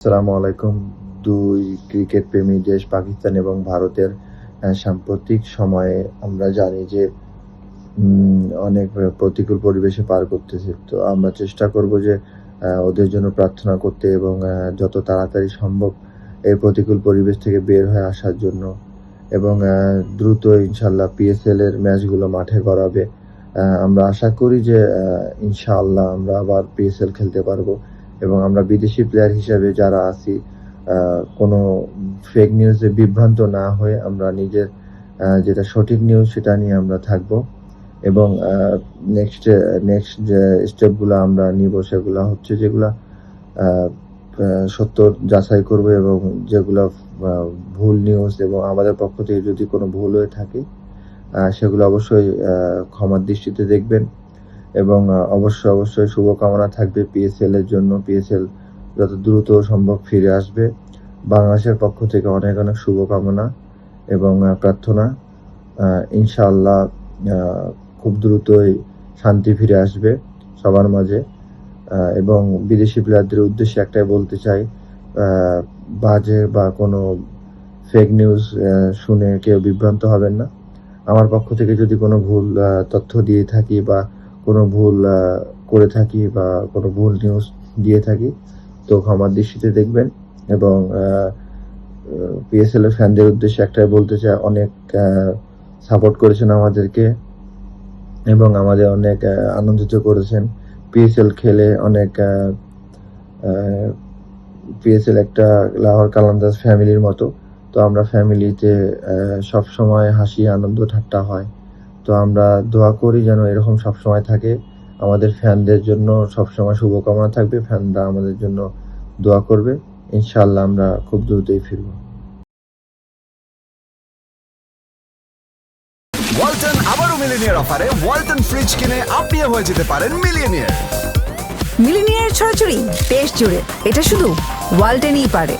আসসালামু আলাইকুম। দুই ক্রিকেট প্রেমী দেশ পাকিস্তান এবং ভারতের সাম্প্রতিক সময়ে আমরা জানি যে অনেক প্রতিকূল পরিবেশে পার করতেছে। তো আমরা চেষ্টা করব যে ওদের জন্য প্রার্থনা করতে এবং যত তাড়াতাড়ি সম্ভব এই প্রতিকূল পরিবেশ থেকে বের হয়ে আসার জন্য এবং দ্রুত ইনশাল্লাহ পিএসএল এর ম্যাচগুলো মাঠে আহ, আমরা আশা করি যে ইনশাআল্লাহ আমরা আবার পিএসএল খেলতে পারব। এবং আমরা বিদেশি প্লেয়ার হিসেবে যারা আছি কোনো ফেক নিউজে বিভ্রান্ত না হয়ে আমরা নিজের যেটা সঠিক নিউজ সেটা নিয়ে আমরা থাকব এবং নেক্সট নেক্সট যে স্টেপগুলো আমরা নিব সেগুলো হচ্ছে যেগুলো সত্য যাচাই করব এবং যেগুলো ভুল নিউজ এবং আমাদের পক্ষ থেকে যদি কোনো ভুল হয়ে থাকে সেগুলো অবশ্যই ক্ষমার দৃষ্টিতে দেখবেন। এবং অবশ্যই অবশ্যই শুভকামনা থাকবে পিএসএল এর জন্য। পিএসএল যত দ্রুত সম্ভব ফিরে আসবে। বাংলাদেশের পক্ষ থেকে অনেক অনেক শুভকামনা এবং প্রার্থনা। ইনশাআল্লাহ খুব দ্রুতই শান্তি ফিরে আসবে সবার মাঝে। এবং বিদেশি প্লেয়ারদের উদ্দেশ্যে একটাই বলতে চাই বাজে বা কোনো ফেক নিউজ শুনে কেউ বিভ্রান্ত হবেন না। আমার পক্ষ থেকে যদি কোনো ভুল তথ্য দিয়ে থাকি বা কোনো ভুল করে থাকি বা কোনো ভুল নিউজ দিয়ে থাকি, তো ক্ষমার দৃষ্টিতে দেখবেন এবং পিএসএল এর ফ্যানদের উদ্দেশ্যে একটাই বলতে চাই, অনেক সাপোর্ট করেছেন আমাদেরকে এবং আমাদের অনেক আনন্দিত করেছেন। পিএসএল খেলে অনেক পিএসএল একটা লাহোর কালান্দাজ ফ্যামিলির মতো, তো আমরা ফ্যামিলিতে সব সময় হাসি, আনন্দ, ঠাট্টা হয়। তো আমরা দোয়া করি যেন এরকম সব সময় থাকে। আমাদের ফ্যানদের জন্য সবসময় শুভকামনা থাকবে। ফ্যানরা আমাদের জন্য দোয়া করবে। ইনশাআল্লাহ আমরা খুব দ্রুতই ফিরবো। ওয়ালটন আবারও মিলিনিয়ার অফারে ওয়ালটন ফ্রিজ কিনে আপনিও হয়ে যেতে পারেন মিলিয়নিয়ার মিলিনিয়ার ছড়াছড়ি দেশ জুড়ে। এটা শুধু ওয়ালটেনই পারে।